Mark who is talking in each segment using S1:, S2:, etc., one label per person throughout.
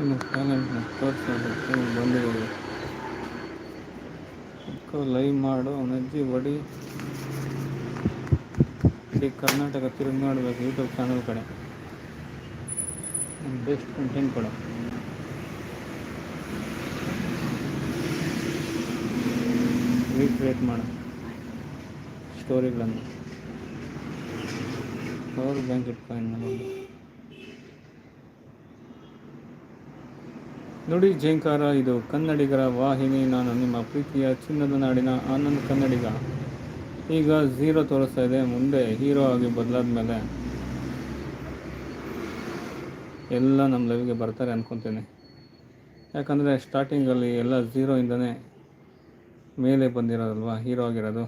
S1: ಇನ್ನು ಟ್ಯಾಲೆಂಟ್ನ ತೋರಿಸೋದಕ್ಕೆ ಬಂದಿರೋದು ಅಕ್ಕ ಲೈವ್ ಮಾಡು, ಅವನಜ್ಜಿ ಬಡಿ. ಇಡೀ ಕರ್ನಾಟಕ ತಿರುಗಿ ನೋಡಬೇಕು ಯೂಟ್ಯೂಬ್ ಚಾನಲ್ ಕಡೆ ಬೆಸ್ಟ್ ಕಂಟೆಂಟ್ ಕೊಡು. ರೀಕ್ರಿಯೇಟ್ ಮಾಡು. ಸ್ಟೋರಿಗಳನ್ನು ಪವರ್ ಬ್ಯಾಂಕ್ ಇಟ್ಕಾಯಿನ್ ನುಡಿ ಜೇಂಕಾರ ಇದು ಕನ್ನಡಿಗರ ವಾಹಿನಿ. ನಾನು ನಿಮ್ಮ ಪ್ರೀತಿಯ ಚಿನ್ನದ ನಾಡಿನ ಆನಂದ್ ಕನ್ನಡಿಗ. ಈಗ ಝೀರೋ ತೋರಿಸ್ತಾ ಇದೆ. ಮುಂದೆ ಹೀರೋ ಆಗಿ ಬದಲಾದ ಮೇಲೆ ಎಲ್ಲ ನಮ್ಮ ಲೈವ್ಗೆ ಬರ್ತಾರೆ ಅಂದ್ಕೊತೀನಿ ಯಾಕಂದರೆ ಸ್ಟಾರ್ಟಿಂಗಲ್ಲಿ ಎಲ್ಲ ಝೀರೋಯಿಂದನೇ ಮೇಲೆ ಬಂದಿರೋದಲ್ವ? ಹೀರೋ ಆಗಿರೋದು.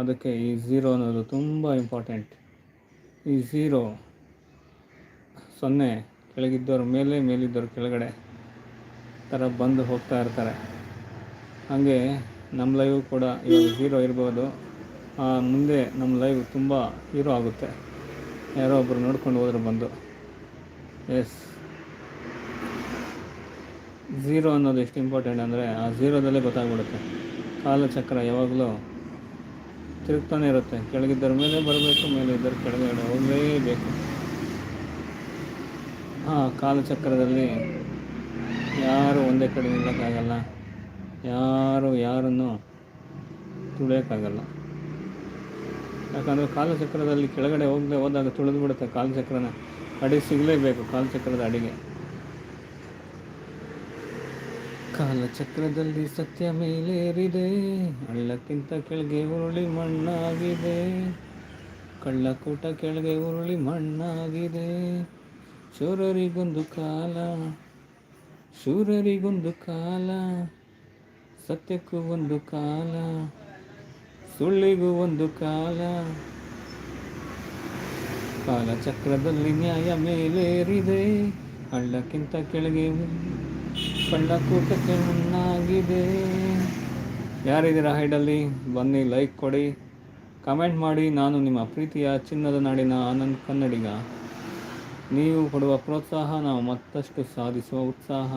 S1: ಅದಕ್ಕೆ ಈ ಝೀರೋ ಅನ್ನೋದು ತುಂಬ ಇಂಪಾರ್ಟೆಂಟ್ ಈ ಝೀರೋ ಸೊನ್ನೆ, ಕೆಳಗಿದ್ದವ್ರ ಮೇಲೆ, ಮೇಲಿದ್ದವ್ರ ಕೆಳಗಡೆ. ಥರ ಬಂದು ಹೋಗ್ತಾ ಇರ್ತಾರೆ. ಹಾಗೆ ನಮ್ಮ ಲೈವ್ ಕೂಡ ಇವಾಗ ಹೀರೋ ಇರ್ಬೋದು. ಮುಂದೆ ನಮ್ಮ ಲೈವ್ ತುಂಬ ಹೀರೋ ಆಗುತ್ತೆ. ಯಾರೋ ಒಬ್ಬರು ನೋಡ್ಕೊಂಡು ಹೋದ್ರೆ ಬಂದು. ಎಸ್ ಝೀರೋ ಅನ್ನೋದು ಎಷ್ಟು ಇಂಪಾರ್ಟೆಂಟ್ ಅಂದರೆ ಆ ಝೀರೋದಲ್ಲೇ ಗೊತ್ತಾಗ್ಬಿಡುತ್ತೆ. ಕಾಲಚಕ್ರ ಯಾವಾಗಲೂ ತಿರುಗ್ತಾನೆ ಇರುತ್ತೆ. ಕೆಳಗಿದ್ದರ ಮೇಲೆ ಬರಬೇಕು ಮೇಲೆ ಇದ್ದರ ಕೆಳಗಡೆ ಹೋಗಲೇಬೇಕು. ಆ, ಕಾಲಚಕ್ರದಲ್ಲಿ ಯಾರು ಒಂದೇ ಕಡೆ ನಿಲ್ಲೋಕ್ಕಾಗಲ್ಲ. ಯಾರು ಯಾರನ್ನು ತುಳಿಯೋಕ್ಕಾಗಲ್ಲ. ಯಾಕಂದರೆ ಕಾಲಚಕ್ರದಲ್ಲಿ ಕೆಳಗಡೆ ಹೋಗದೆ ಹೋದಾಗ ತುಳಿದು ಬಿಡುತ್ತೆ ಕಾಲಚಕ್ರನ. ಅಡಿ ಸಿಗಲೇಬೇಕು ಕಾಲಚಕ್ರದ ಅಡಿಗೆ. ಕಾಲಚಕ್ರದಲ್ಲಿ ಸತ್ಯ ಮೇಲೇರಿದೆ, ಹಳ್ಳಕ್ಕಿಂತ ಕೆಳಗೆ ಉರುಳಿ ಮಣ್ಣಾಗಿದೆ. ಕಳ್ಳಕೂಟ ಕೆಳಗೆ ಉರುಳಿ ಮಣ್ಣಾಗಿದೆ. ಚೋರರಿಗೊಂದು ಕಾಲ ಶೂರರಿಗೊಂದು ಕಾಲ, ಸತ್ಯಕ್ಕೂ ಒಂದು ಕಾಲ, ಸುಳ್ಳಿಗೂ ಒಂದು ಕಾಲ. ಕಾಲಚಕ್ರದಲ್ಲಿ ನ್ಯಾಯ ಮೇಲೇರಿದೆ, ಹಳ್ಳಕ್ಕಿಂತ ಕೆಳಗೆ ಕಳ್ಳಕೂಟಕ್ಕೆ ಮುನ್ನಾಗಿದೆ ಯಾರಿದ್ದೀರಾ ಹೈಡಲ್ಲಿ? ಬನ್ನಿ, ಲೈಕ್ ಕೊಡಿ. ಕಮೆಂಟ್ ಮಾಡಿ, ನಾನು ನಿಮ್ಮ ಪ್ರೀತಿಯ ಚಿನ್ನದ ನಾಡಿನ ಆನಂದ್ ಕನ್ನಡಿಗ. ನೀವು ಕೊಡುವ ಪ್ರೋತ್ಸಾಹ ನಾವು ಮತ್ತಷ್ಟು ಸಾಧಿಸುವ ಉತ್ಸಾಹ.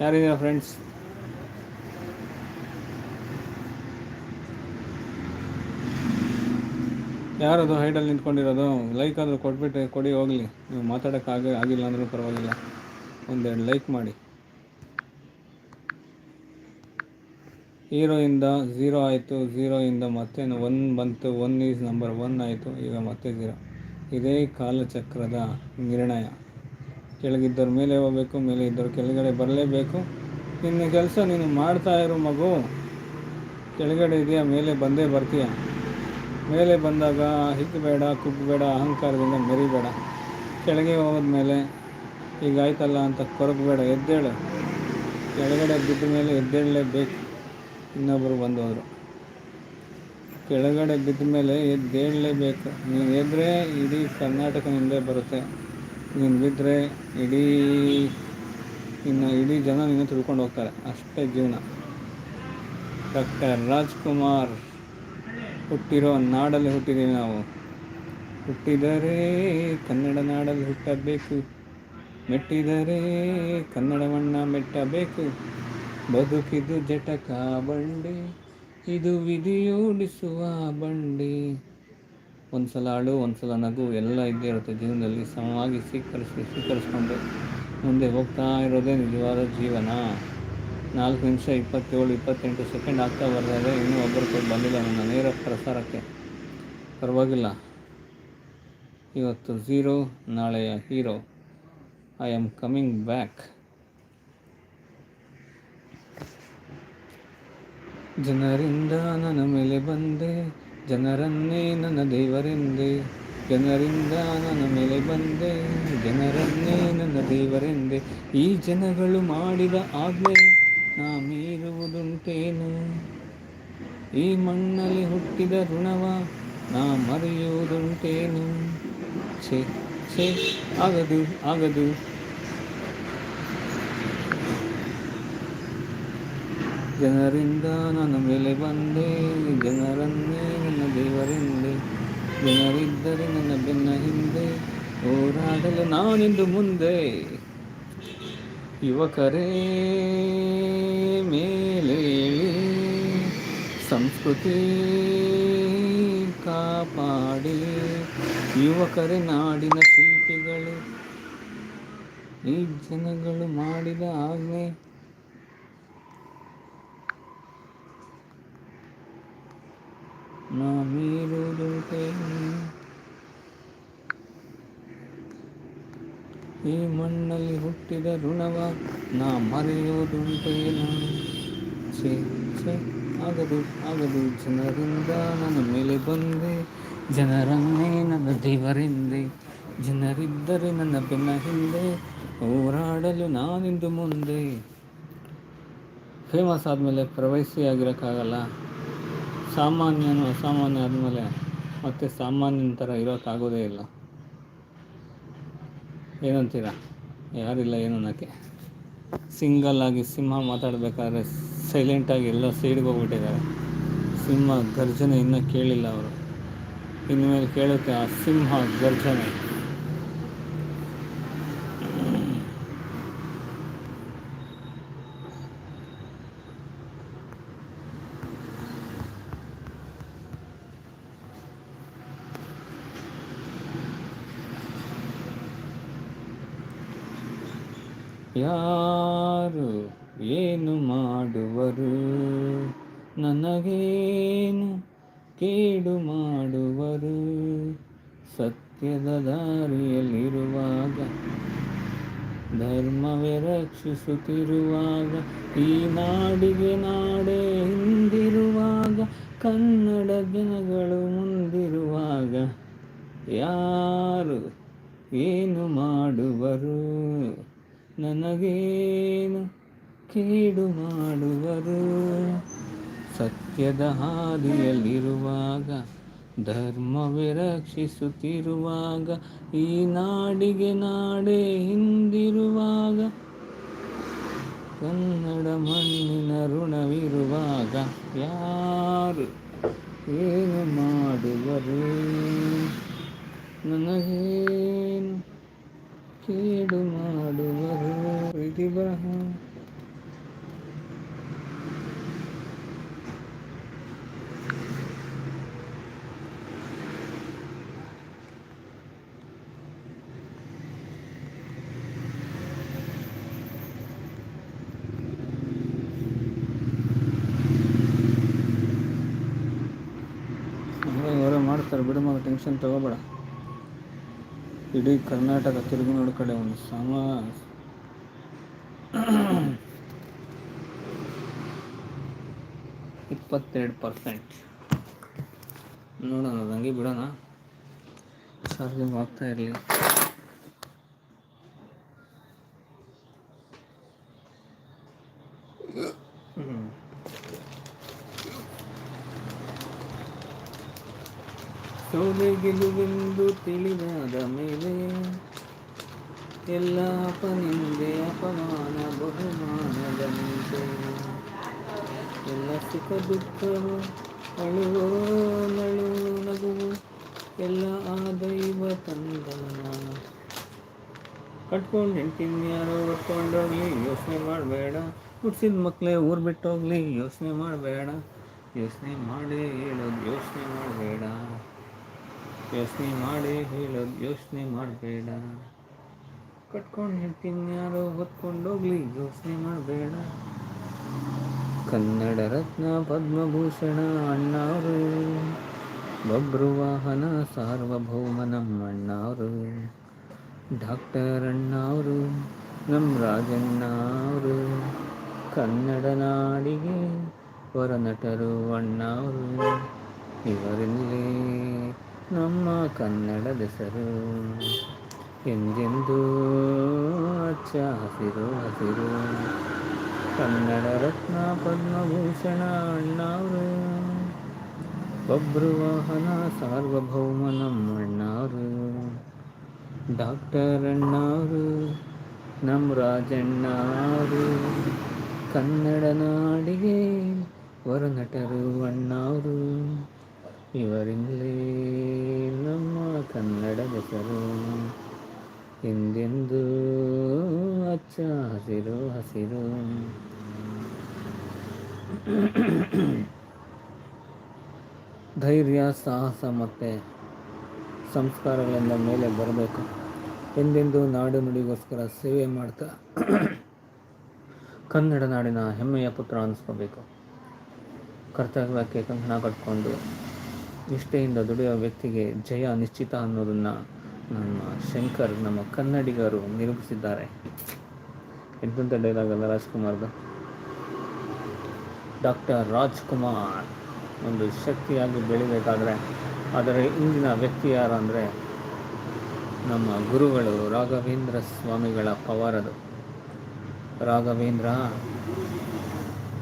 S1: ಯಾರಿದ್ದೀರ ಫ್ರೆಂಡ್ಸ್ ಯಾರದು ಹೈಡಲ್ಲಿ ನಿಂತ್ಕೊಂಡಿರೋದು? ಲೈಕ್ ಆದರೂ ಕೊಟ್ಬಿಟ್ಟು ಕೊಡಿ, ಹೋಗಲಿ. ನೀವು ಮಾತಾಡೋಕ್ಕಾಗ ಆಗಿಲ್ಲ ಅಂದರೂ ಪರವಾಗಿಲ್ಲ. ಒಂದೆರಡು ಲೈಕ್ ಮಾಡಿ. ಹೀರೋಯಿಂದ ಝೀರೋ ಆಯಿತು ಝೀರೋಯಿಂದ ಮತ್ತೆ ಒನ್ ಬಂತು ಒನ್ ಈಸ್ ನಂಬರ್ ಒನ್ ಆಯಿತು, ಈಗ ಮತ್ತೆ ಝೀರೋ ಇದೇ ಕಾಲಚಕ್ರದ ನಿರ್ಣಯ. ಕೆಳಗಿದ್ದವ್ರ ಮೇಲೆ ಹೋಗಬೇಕು, ಮೇಲೆ ಇದ್ದವ್ರ ಕೆಳಗಡೆ ಬರಲೇಬೇಕು. ನಿನ್ನ ಕೆಲಸ ನೀನು ಮಾಡ್ತಾ ಇರೋ ಮಗು. ಕೆಳಗಡೆ ಇದೆಯಾ, ಮೇಲೆ ಬಂದೇ ಬರ್ತೀಯ? ಮೇಲೆ ಬಂದಾಗ ಹಿಗ್ಬೇಡ ಕುಗ್ಬೇಡ ಅಹಂಕಾರದಿಂದ ಮೆರಿಬೇಡ. ಕೆಳಗೆ ಹೋದ್ಮೇಲೆ ಈಗ ಆಯ್ತಲ್ಲ ಅಂತ ಕೊರಗಬೇಡ ಎದ್ದೇಳು. ಕೆಳಗಡೆ ಬಿದ್ದ ಮೇಲೆ ಎದ್ದೇಳಲೇಬೇಕು. ಇನ್ನೊಬ್ಬರು ಬಂದು ಹೋದರು ಕೆಳಗಡೆ ಬಿದ್ದ ಮೇಲೆ ಎದ್ದೇಳಲೇಬೇಕು ನೀನು ಎದ್ದರೆ ಇಡೀ ಕರ್ನಾಟಕ ನಿಂದೇ ಬರುತ್ತೆ. ನೀನು ಬಿದ್ದರೆ ಇಡೀ, ಇನ್ನು ಇಡೀ ಜನ ನಿನ್ನ ತಿಳ್ಕೊಂಡು ಹೋಗ್ತಾರೆ. ಅಷ್ಟೇ ಜೀವನ. ಡಾಕ್ಟರ್ ರಾಜ್ಕುಮಾರ್ ಹುಟ್ಟಿರೋ ನಾಡಲ್ಲಿ ಹುಟ್ಟಿದ್ದೀವಿ ನಾವು. ಹುಟ್ಟಿದರೆ ಕನ್ನಡ ನಾಡಲ್ಲಿ ಹುಟ್ಟಬೇಕು. ಮೆಟ್ಟಿದರೆ ಕನ್ನಡವನ್ನು ಮೆಟ್ಟಬೇಕು. ಬದುಕಿದ್ದು ಜಟಕ ಬಂಡಿ ಇದು ವಿಧಿಯೋಡಿಸುವ ಬಂಡಿ. ಒಂದ್ಸಲ ಅಳು, ಒಂದ್ಸಲ ನಗು, ಎಲ್ಲ ಇದ್ದೇ ಇರುತ್ತೆ. ಜೀವನದಲ್ಲಿ ಸಮವಾಗಿ ಸ್ವೀಕರಿಸಿ, ಸ್ವೀಕರಿಸ್ಕೊಂಡು ಮುಂದೆ ಹೋಗ್ತಾ ಇರೋದೇ ನಿಜವಾದ ಜೀವನ. ನಾಲ್ಕು ನಿಮಿಷ ಇಪ್ಪತ್ತೇಳು, ಇಪ್ಪತ್ತೆಂಟು ಸೆಕೆಂಡ್ ಆಗ್ತಾ ಬರ್ದಾಗ ಇನ್ನೂ ಒಬ್ಬರು ಕೂಡ ಬಂದಿಲ್ಲ ನನ್ನ ನೇರ ಪ್ರಸಾರಕ್ಕೆ. ಪರವಾಗಿಲ್ಲ. ಇವತ್ತು ಝೀರೋ, ನಾಳೆಯ hero. I am coming back ಜನರಿಂದ ನನ್ನ ಮೇಲೆ ಬಂದೆ, ಜನರನ್ನೇ ನನ್ನ ದೇವರೆಂದೆ. ಜನರಿಂದ ನನ್ನ ಮೇಲೆ ಬಂದೆ, ಜನರನ್ನೇ ನನ್ನ ದೇವರೆಂದೆ. ಈ ಜನಗಳು ಮಾಡಿದ ಆಜ್ಞೆ ನಾ ಮೀರುವುದುಂಟೇನು? ಈ ಮಣ್ಣಲ್ಲಿ ಹುಟ್ಟಿದ ಋಣವ ನಾ ಮರೆಯುವುದುಂಟೇನು? ಛೇ ಛೇ, ಆಗದು ಆಗದು. ಜನರಿಂದ ನನ್ನ ಮೇಲೆ ಬಂದೆ, ಜನರನ್ನೇ ನನ್ನ ದೇವರೆಂದೆ. ಜನರಿದ್ದರೆ ನನ್ನ ಬೆನ್ನ ಹಿಂದೆ, ಹೋರಾಡಲು ನಾನಿಂದು ಮುಂದೆ. ಯುವಕರೇ, ಮೇಲೇಳಿ, ಸಂಸ್ಕೃತಿ ಕಾಪಾಡಿ. ಯುವಕರೇ, ನಾಡಿನ ಶಿಲ್ಪಿಗಳು, ಈ ಜನಗಳು ಮಾಡಿದ ಆಜ್ಞೆ ಈ ಮಣ್ಣಲ್ಲಿ ಹುಟ್ಟಿದ ಋಣವ ನಾ ಮರೆಯೋದುಂಟೇನ ಛೇ ಛೇ, ಆಗದು ಆಗದು. ಜನರಿಂದ ನನ್ನ ಮೇಲೆ ಬಂದೆ. ಜನರನ್ನೇ ನನ್ನ ದೇವರೆಂದೆ. ಜನರಿದ್ದರೆ ನನ್ನ ಬೆನ್ನ ಹಿಂದೆ. ಹೋರಾಡಲು ನಾನಿಂದು ಮುಂದೆ. ಫೇಮಸ್ ಆದಮೇಲೆ ಪ್ರವಾಸಿ ಆಗಿರೋಕ್ಕಾಗಲ್ಲ ಸಾಮಾನ್ಯನು ಅಸಾಮಾನ್ಯ ಆದಮೇಲೆ ಮತ್ತೆ ಸಾಮಾನ್ಯನ ಥರ ಇರೋಕ್ಕಾಗೋದೇ ಇಲ್ಲ. ಏನಂತೀರ? ಯಾರಿಲ್ಲ ಏನು ಸಿಂಗಲ್ ಆಗಿ ಸಿಂಹ ಮಾತಾಡಬೇಕಾದ್ರೆ ಸೈಲೆಂಟಾಗಿ ಎಲ್ಲ ಸೈಡ್ಗೆ ಹೋಗ್ಬಿಟ್ಟಿದ್ದಾರೆ. ಸಿಂಹ ಗರ್ಜನೆ ಇನ್ನೂ ಕೇಳಿಲ್ಲ ಅವರು. ಇನ್ಮೇಲೆ ಕೇಳುತ್ತೆ ಆ ಸಿಂಹ ಗರ್ಜನೆ. ಯಾರು ಏನು ಮಾಡುವರು? ನನಗೇನು ಕೇಡು ಮಾಡುವರು? ಸತ್ಯದ ದಾರಿಯಲ್ಲಿರುವಾಗ, ಧರ್ಮವೇ ರಕ್ಷಿಸುತ್ತಿರುವಾಗ, ಈ ನಾಡಿಗೆ ನಾಡೇ ಹಿಂದಿರುವಾಗ, ಕನ್ನಡ ಜನಗಳು ಮುಂದಿರುವಾಗ, ಯಾರು ಏನು ಮಾಡುವರು? ನನಗೇನು ಕೇಡು ಮಾಡುವರು? ಸತ್ಯದ ಹಾದಿಯಲ್ಲಿರುವಾಗ, ಧರ್ಮವೇ ರಕ್ಷಿಸುತ್ತಿರುವಾಗ, ಈ ನಾಡಿಗೆ ನಾಡೇ ಹಿಂದಿರುವಾಗ, ಕನ್ನಡ ಮಣ್ಣಿನ ಋಣವಿರುವಾಗ ಯಾರು ಏನು ಮಾಡುವರು? ನನಗೇನು ಕೇಡು ಮಾಡುವರು. ಬರಹ ಮಾಡ್ತಾರೆ ಬಿಡು ಮಗ ಟೆನ್ಷನ್ ತಗೋಬೇಡ. ಇಡೀ ಕರ್ನಾಟಕ ತಿರುಗಿ ನೋಡ್ ಕಡೆ ಒಂದು ಸಮ, ಇಪ್ಪತ್ತೆರಡು ಪರ್ಸೆಂಟ್. ನೋಡೋಣ, ಅದಂಗೆ ಬಿಡೋಣ. ಚಾರ್ಜಿಂಗ್ ಆಗ್ತಾ ಇರಲಿ ಸೋಲೆ ಗೆಲುವೆಂದು ತಿಳಿದಾದ ಮೇಲೆ ಎಲ್ಲ ಅಪನಿಂದೆ ಅಪಮಾನ, ಬಹುಮಾನದ ಮುಂದೆ ಎಲ್ಲ ಸುಖ ದುಃಖವು ಅಳುವೋ ನಳು ನಗುವು, ಎಲ್ಲ ಆ ದೈವ ತಂದನ. ಕಟ್ಕೊಂಡು ಹೆಂಡ್ತಿನ ಯಾರೋ ಹೊತ್ಕೊಂಡೋಗ್ಲಿ ಯೋಚನೆ ಮಾಡಬೇಡ. ಹುಡ್ಸಿದ ಮಕ್ಕಳೇ ಊರು ಬಿಟ್ಟೋಗ್ಲಿ, ಯೋಚನೆ ಮಾಡಬೇಡ. ಯೋಚನೆ ಮಾಡಿ ಹೇಳೋದು ಯೋಚನೆ ಮಾಡಬೇಡ. ಯೋಚನೆ ಮಾಡಿ ಹೇಳೋದು ಯೋಚನೆ ಮಾಡಬೇಡ. ಕಟ್ಕೊಂಡು ಹೇಳ್ತೀನಿ, ಯಾರೋ ಹೊತ್ಕೊಂಡೋಗ್ಲಿ ಯೋಚನೆ ಮಾಡಬೇಡ. ಕನ್ನಡ ರತ್ನ, ಪದ್ಮಭೂಷಣ, ಅಣ್ಣವರು. ಬಬ್ರು ವಾಹನ, ಸಾರ್ವಭೌಮ ನಮ್ಮ ಅಣ್ಣವರು. ಡಾಕ್ಟರ್ ಅಣ್ಣವರು, ನಮ್ಮ ರಾಜಣ್ಣ ಅವರು ಕನ್ನಡ ನಾಡಿಗೆ ಹೊರನಟರು ಅಣ್ಣವರು. ಇವರಲ್ಲಿ ನಮ್ಮ ಕನ್ನಡದ ಹೆಸರು. ಎಂದೆಂದೂ ಹಚ್ಚ ಹಸಿರು ಹಸಿರು. ಕನ್ನಡ ರತ್ನ ಪದ್ಮಭೂಷಣ ಅಣ್ಣಾರು ಬಬ್ರು ವಾಹನ ಸಾರ್ವಭೌಮ ನಮ್ಮ ಅಣ್ಣವರು. ಡಾಕ್ಟರ್ ಅಣ್ಣಾರು ನಮ್ಮ ರಾಜಣ್ಣಾರು ಕನ್ನಡ ನಾಡಿಗೆ ವರನಟರು ಅಣ್ಣವರು. ಇವರಿಂದಲೇ ನಮ್ಮ ಕನ್ನಡ ಹೆಸರು. ಹಿಂದೆಂದು ಅಚ್ಚ ಹಸಿರು ಹಸಿರು. ಧೈರ್ಯ, ಸಾಹಸ ಮತ್ತು ಸಂಸ್ಕಾರಗಳಿಂದ ಮೇಲೆ ಬರಬೇಕು. ಎಂದೆಂದು ನಾಡು ನುಡಿಗೋಸ್ಕರ ಸೇವೆ ಮಾಡ್ತಾ ಕನ್ನಡ ನಾಡಿನ ಹೆಮ್ಮೆಯ ಪುತ್ರ ಅನಿಸ್ಕೋಬೇಕು. ಕರ್ತವ್ಯಕ್ಕೆ ಕಂಕಣ ಕಟ್ಕೊಂಡು ನಿಷ್ಠೆಯಿಂದ ದುಡಿಯುವ ವ್ಯಕ್ತಿಗೆ ಜಯ ನಿಶ್ಚಿತ ಅನ್ನೋದನ್ನು ನಮ್ಮ ಶಂಕರ್, ನಮ್ಮ ಕನ್ನಡಿಗರು ನಿರೂಪಿಸಿದ್ದಾರೆ. ಎಂತ ಡೈಲಾಗ್ ರಾಜ್ಕುಮಾರ್ದು? ಡಾಕ್ಟರ್ ರಾಜ್ಕುಮಾರ್ ಒಂದು ಶಕ್ತಿಯಾಗಿ ಬೆಳಿಬೇಕಾದ್ರೆ, ಆದರೆ ಇಂದಿನ ವ್ಯಕ್ತಿ ಯಾರು ಅಂದರೆ ನಮ್ಮ ಗುರುಗಳು ರಾಘವೇಂದ್ರ ಸ್ವಾಮಿಗಳ ಪವಾರದು ರಾಘವೇಂದ್ರ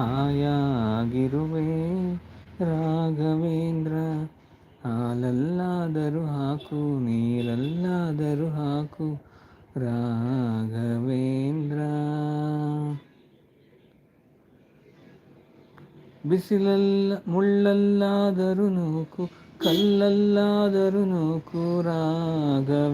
S1: ಮೀನಾಗಿ ಹಾಯಾಗಿರುವೆ ರಾಘವೇಂದ್ರ ಹಾಲಲ್ಲಾದರೂ ಹಾಕು ನೀರಲ್ಲಾದರೂ ಹಾಕು ರಾಘವೇಂದ್ರ. ಬಿಸಿಲಲ್ಲ ಮುಳ್ಳಲ್ಲಾದರೂ ನೂಕು ಕಲ್ಲಲ್ಲಾದರೂ ನೂಕು ರಾಘವೇಂದ್ರ.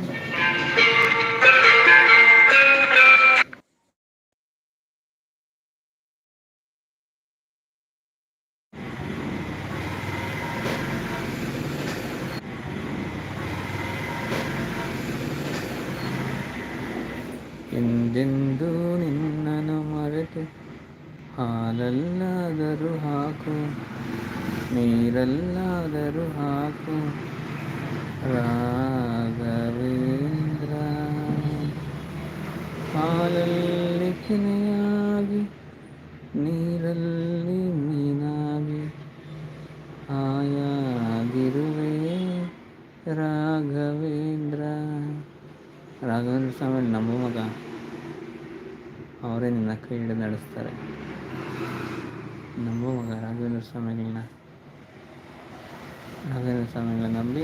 S1: ಎಂದೆಂದು ನಿನ್ನನು ಮರೆತು ಹಾಲಲ್ಲಾದರೂ ಹಾಕು, ನೀರಲ್ಲಾದರೂ ಹಾಕು, ರಾಘವೇಂದ್ರ. ಹಾಲಲ್ಲಿ ಕಿನೆಯಾಗಿ, ನೀರಲ್ಲಿ ಮೀನಾಗಿ ಆಯಾಗಿರುವೆ ರಾಘವೇಂದ್ರ. ರಾಘವೇಂದ್ರ ಸ್ವಾಮಿ, ನಮ್ಮ ಮಗ. ಅವರೇ ನಿನ್ನ ಕೈ ಹಿಡಿದು ನಡೆಸ್ತಾರೆ. ನಮ್ಮ ಮಗ, ರಾಘವೇಂದ್ರ ಸ್ವಾಮಿಗಳನ್ನ. ರಾಘವೇಂದ್ರ ಸ್ವಾಮಿಗಳನ್ನ ನಂಬಿ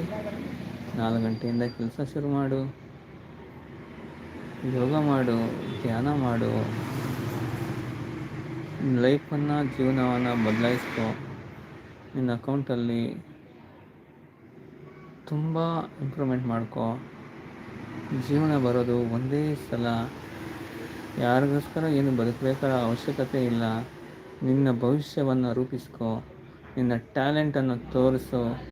S1: ನಾಲ್ಕು ಗಂಟೆಯಿಂದ ಕೆಲಸ ಶುರು ಮಾಡು. ಯೋಗ ಮಾಡು, ಧ್ಯಾನ ಮಾಡು. ಲೈಫನ್ನು, ಜೀವನವನ್ನು ಬದಲಾಯಿಸ್ಕೊ. ನಿನ್ನ ಅಕೌಂಟಲ್ಲಿ ತುಂಬ ಇಂಪ್ರೂವ್ಮೆಂಟ್ ಮಾಡ್ಕೊ. ಜೀವನ ಬರೋದು ಒಂದೇ ಸಲ. ಯಾರಿಗೋಸ್ಕರ ಏನು ಬದುಕಬೇಕಾದ ಅವಶ್ಯಕತೆ ಇಲ್ಲ. ನಿನ್ನ ಭವಿಷ್ಯವನ್ನು ರೂಪಿಸ್ಕೋ. ನಿನ್ನ ಟ್ಯಾಲೆಂಟನ್ನು ತೋರಿಸು.